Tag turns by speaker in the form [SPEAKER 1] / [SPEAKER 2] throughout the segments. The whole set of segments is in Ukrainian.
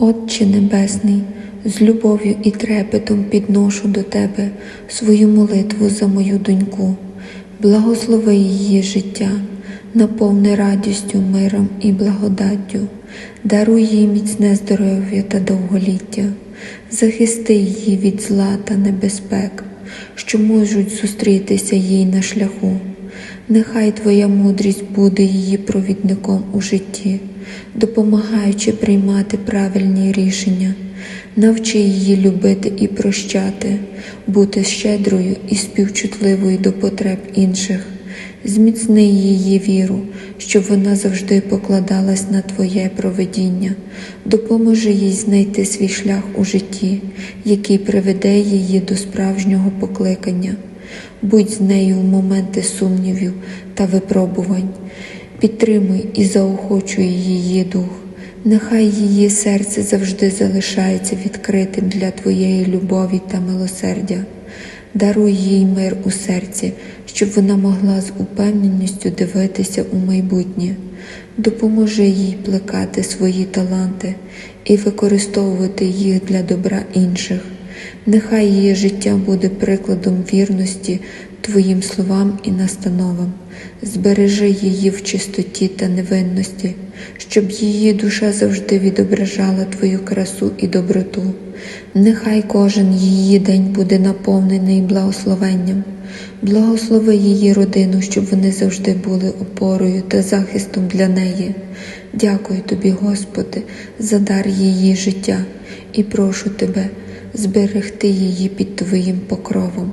[SPEAKER 1] Отче Небесний, з любов'ю і трепетом підношу до Тебе свою молитву за мою доньку, благослови її життя, наповни радістю, миром і благодаттю, даруй їй міцне здоров'я та довголіття, захисти її від зла та небезпек, що можуть зустрітися їй на шляху. Нехай Твоя мудрість буде її провідником у житті, допомагаючи приймати правильні рішення, навчи її любити і прощати, бути щедрою і співчутливою до потреб інших, зміцни її віру, щоб вона завжди покладалась на Твоє проведіння, допоможи їй знайти свій шлях у житті, який приведе її до справжнього покликання. Будь з нею в моменти сумнівів та випробувань, підтримуй і заохочуй її дух. Нехай її серце завжди залишається відкритим для Твоєї любові та милосердя. Даруй їй мир у серці, щоб вона могла з упевненістю дивитися у майбутнє. Допоможи їй плекати свої таланти і використовувати їх для добра інших. Нехай її життя буде прикладом вірності Твоїм словам і настановам. Збережи її в чистоті та невинності, щоб її душа завжди відображала Твою красу і доброту. Нехай кожен її день буде наповнений благословенням. Благослови її родину, щоб вони завжди були опорою та захистом для неї. Дякую тобі, Господи, за дар її життя і прошу Тебе зберегти її під Твоїм покровом.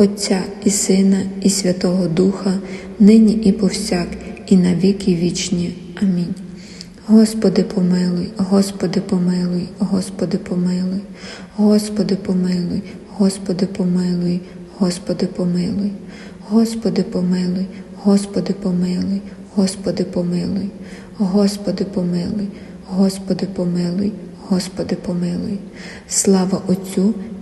[SPEAKER 1] Отця і Сина, і Святого Духа, нині і повсяк, і на віки вічні. Амінь. Господи помилуй, Господи помилуй, Господи помилуй, Господи помилуй, Господи помилуй, Господи помилуй, Господи помилуй, Господи помилуй, Господи помилуй, Господи помилуй, Господи помилуй, Господи помилуй. Слава Отцю